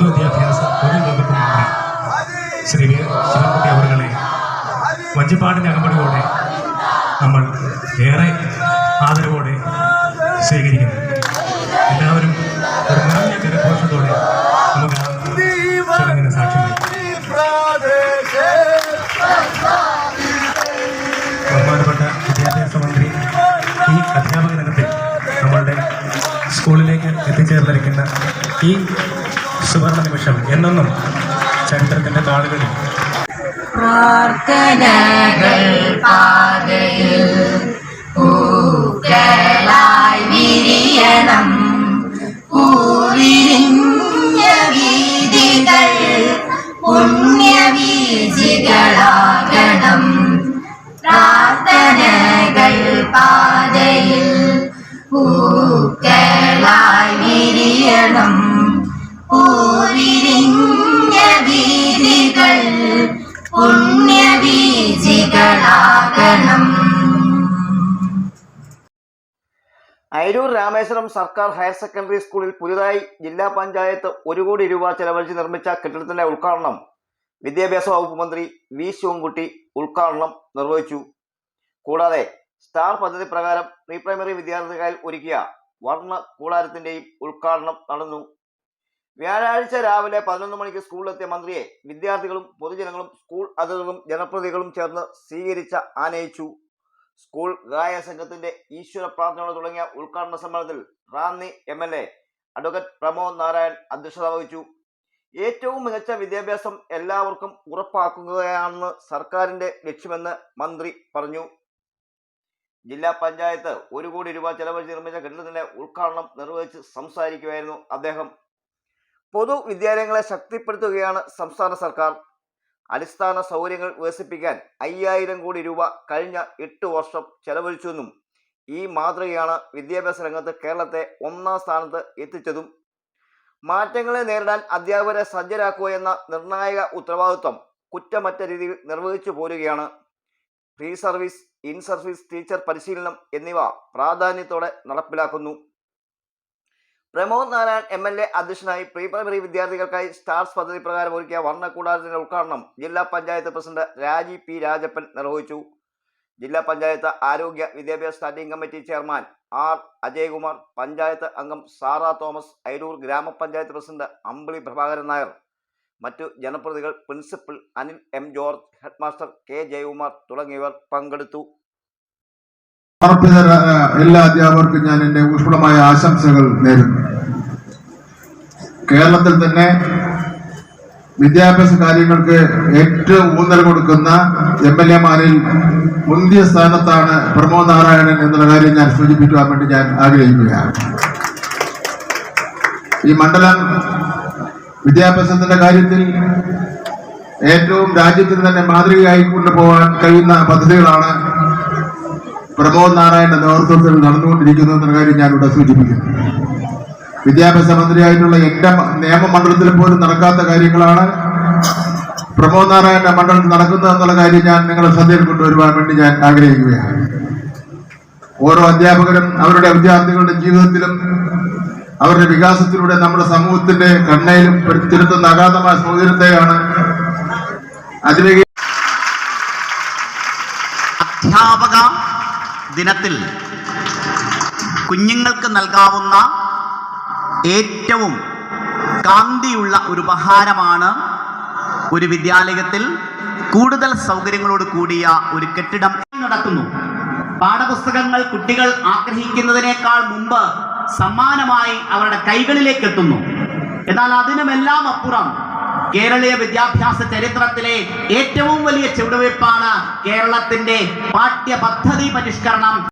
പൊതുവിദ്യാഭ്യാസ തൊഴിൽ വകുപ്പ് മന്ത്രി ശ്രീ വി. ശിവൻകുട്ടി അവറുകളെ വഞ്ചിപ്പാടിന്റെ അകമ്പടിയോടെ നമ്മൾ ഏറെ ആദരവോടെ സ്വീകരിക്കുന്നു എല്ലാവരും ഒരു നിറഞ്ഞ കരഘോഷത്തോടെ നമുക്ക് ചടങ്ങിന് സാക്ഷ്യം ബഹുമാനപ്പെട്ട വിദ്യാഭ്യാസ മന്ത്രി ഈ അധ്യാപക രംഗത്തിൽ നമ്മളുടെ സ്കൂളിലേക്ക് എത്തിച്ചേർന്നിരിക്കുന്ന ഈ സുവർണ നിമിഷം എന്നെന്നും ചരിത്രത്തിന്റെ താളുകളിൽ പാതയിൽ പൂക്കളായി വിരിയണം. പൂവിരിഞ്ഞ വീതികൾ പുണ്യബീജികളാകണം അയരൂർ രാമേശ്വരം സർക്കാർ ഹയർ സെക്കൻഡറി സ്കൂളിൽ പുതുതായി ജില്ലാ പഞ്ചായത്ത് ഒരു കോടി രൂപ ചെലവഴിച്ച് നിർമ്മിച്ച കെട്ടിടത്തിന്റെ ഉദ്ഘാടനം വിദ്യാഭ്യാസ വകുപ്പ് മന്ത്രി വി ശിവൻകുട്ടി ഉദ്ഘാടനം നിർവഹിച്ചു. കൂടാതെ സ്റ്റാർ പദ്ധതി പ്രകാരം പ്രീ പ്രൈമറി വിദ്യാർത്ഥികളിൽ ഒരുക്കിയ വർണ കൂടാരത്തിന്റെയും ഉദ്ഘാടനം നടന്നു. വ്യാഴാഴ്ച രാവിലെ പതിനൊന്ന് മണിക്ക് സ്കൂളിലെത്തിയ മന്ത്രിയെ വിദ്യാർത്ഥികളും പൊതുജനങ്ങളും സ്കൂൾ അധികൃതരും ജനപ്രതിനിധികളും ചേർന്ന് സ്വീകരിച്ച ആനയിച്ചു. സ്കൂൾ ഗായ സംഘത്തിന്റെ ഈശ്വര പ്രാർത്ഥനയോടെ തുടങ്ങിയ ഉദ്ഘാടന സമ്മേളനത്തിൽ Ranni M L A advocate Pramod Narayan അധ്യക്ഷത വഹിച്ചു. ഏറ്റവും മികച്ച വിദ്യാഭ്യാസം എല്ലാവർക്കും ഉറപ്പാക്കുകയാണെന്ന് സർക്കാരിന്റെ ലക്ഷ്യമെന്ന് മന്ത്രി പറഞ്ഞു. ജില്ലാ പഞ്ചായത്ത് ഒരു കോടി രൂപ ചെലവഴിച്ച് നിർമ്മിച്ച കെട്ടിടത്തിന്റെ ഉദ്ഘാടനം നിർവഹിച്ച് സംസാരിക്കുകയായിരുന്നു അദ്ദേഹം. പൊതുവിദ്യാലയങ്ങളെ ശക്തിപ്പെടുത്തുകയാണ് സംസ്ഥാന സർക്കാർ. അടിസ്ഥാന സൗകര്യങ്ങൾ വികസിപ്പിക്കാൻ അയ്യായിരം കോടി രൂപ കഴിഞ്ഞ എട്ട് വർഷം ചെലവഴിച്ചുവെന്നും ഈ മാതൃകയാണ് വിദ്യാഭ്യാസ രംഗത്ത് കേരളത്തെ ഒന്നാം സ്ഥാനത്ത് എത്തിച്ചതും. മാറ്റങ്ങളെ നേരിടാൻ അധ്യാപകരെ സജ്ജരാക്കുക എന്ന നിർണായക ഉത്തരവാദിത്വം കുറ്റമറ്റ രീതിയിൽ നിർവഹിച്ചു പോരുകയാണ്. Pre service in service teacher പരിശീലനം എന്നിവ പ്രാധാന്യത്തോടെ നടപ്പിലാക്കുന്നു. Pramod Narayan M L A അധ്യക്ഷനായി പ്രീ പ്രൈമറി വിദ്യാർത്ഥികൾക്കായി സ്റ്റാർസ് പദ്ധതി പ്രകാരം ഒരുക്കിയ വർണക്കൂടാരത്തിന്റെ ഉദ്ഘാടനം ജില്ലാ പഞ്ചായത്ത് പ്രസിഡന്റ് രാജി പി രാജപ്പൻ നിർവഹിച്ചു. ജില്ലാ പഞ്ചായത്ത് ആരോഗ്യ വിദ്യാഭ്യാസ standing committee chairman R Ajayakumar panchayat അംഗം സാറ തോമസ് അയരൂർ ഗ്രാമപഞ്ചായത്ത് പ്രസിഡന്റ് അമ്പിളി പ്രഭാകരൻ നായർ മറ്റു ജനപ്രതികൾ principal Anil M George headmaster K Jayakumar തുടങ്ങിയവർ പങ്കെടുത്തു. സമർപ്പിത എല്ലാ അധ്യാപകർക്കും ഞാൻ എന്റെ ഊഷ്മളമായ ആശംസകൾ നേരുന്നു. കേരളത്തിൽ തന്നെ വിദ്യാഭ്യാസ കാര്യങ്ങൾക്ക് ഏറ്റവും ഊന്നൽ കൊടുക്കുന്ന എം എൽ എമാരിൽ മുന്തിയ സ്ഥാനത്താണ് പ്രമോദ് നാരായണൻ എന്നുള്ള കാര്യം ഞാൻ സൂചിപ്പിക്കുവാൻ വേണ്ടി ഞാൻ ആഗ്രഹിക്കുകയാണ്. ഈ മണ്ഡലം വിദ്യാഭ്യാസത്തിന്റെ കാര്യത്തിൽ ഏറ്റവും രാജ്യത്തിന് തന്നെ മാതൃകയായി കൊണ്ടുപോകാൻ കഴിയുന്ന പദ്ധതികളാണ് പ്രമോദ് നാരായണന്റെ നേതൃത്വത്തിൽ നടന്നുകൊണ്ടിരിക്കുന്നു എന്ന കാര്യം ഞാനിവിടെ സൂചിപ്പിക്കുന്നു. വിദ്യാഭ്യാസ മന്ത്രിയായിട്ടുള്ള എന്റെ നിയമമണ്ഡലത്തിൽ പോലും നടക്കാത്ത കാര്യങ്ങളാണ് പ്രമോദ് നാരായണന്റെ മണ്ഡലത്തിൽ നടക്കുന്നത് എന്നുള്ള കാര്യം ഞാൻ നിങ്ങളുടെ ശ്രദ്ധയിൽ കൊണ്ടുവരുവാൻ വേണ്ടി ഞാൻ ആഗ്രഹിക്കുകയാണ്. ഓരോ അധ്യാപകരും അവരുടെ വിദ്യാർത്ഥികളുടെ ജീവിതത്തിലും അവരുടെ വികാസത്തിലൂടെ നമ്മുടെ സമൂഹത്തിന്റെ കണ്ണയിലും തിരുത്തുന്ന അഗാധമായ സൗകര്യത്തെയാണ് അതിലേക്ക് അധ്യാപക ദിനത്തിൽ കുഞ്ഞുങ്ങൾക്ക് നൽകാവുന്ന ഏറ്റവും കാന്തിയുള്ള ഒരു ഉപഹാരമാണ് ഒരു വിദ്യാലയത്തിൽ കൂടുതൽ സൗകര്യങ്ങളോട് കൂടിയ ഒരു കെട്ടിടം നടക്കുന്നു. പാഠപുസ്തകങ്ങൾ കുട്ടികൾ ആഗ്രഹിക്കുന്നതിനേക്കാൾ മുമ്പ് സമ്മാനമായി അവരുടെ കൈകളിലേക്ക് എത്തുന്നു. എന്നാൽ അതിനുമെല്ലാം അപ്പുറം കേരളീയ വിദ്യാഭ്യാസ ചരിത്രത്തിലെ ഏറ്റവും വലിയ ചുവടുവയ്പ്പാണ് കേരളത്തിന്റെ പാഠ്യപദ്ധതി പരിഷ്കരണം.